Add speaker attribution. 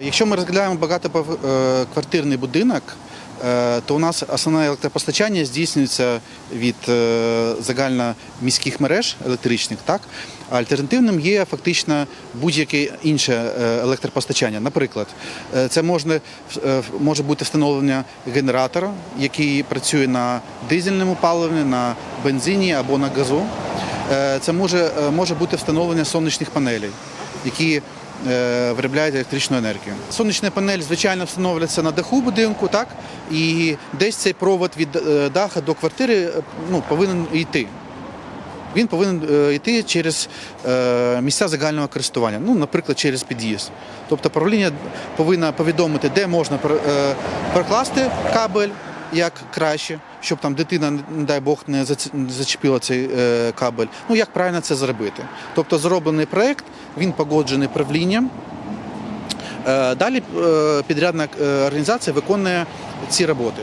Speaker 1: Якщо ми розглядаємо багатоквартирний будинок, е, то у нас основне електропостачання здійснюється від е, загальноміських мереж електричних, так? А альтернативним є фактично будь-яке інше е, електропостачання. Наприклад, е, це можна, е, може бути встановлення генератора, який працює на дизельному паливі, на бензині або на газу. Е, Це може, е, може бути встановлення сонячних панелей, які е, виробляють електричну енергію. Сонячна панель, звичайно, встановлюється на даху будинку, так? І десь цей провод від е, даха до квартири е, ну, повинен йти. Він повинен е, йти через е, місця загального користування, ну, наприклад, через під'їзд. Тобто правління повинно повідомити, де можна е, прокласти кабель як краще, щоб там дитина, не дай Бог, не зачепила цей е, кабель. Ну як правильно це зробити? Тобто зроблений проект, він погоджений правлінням. Е, Далі е, підрядна організація виконує ці роботи.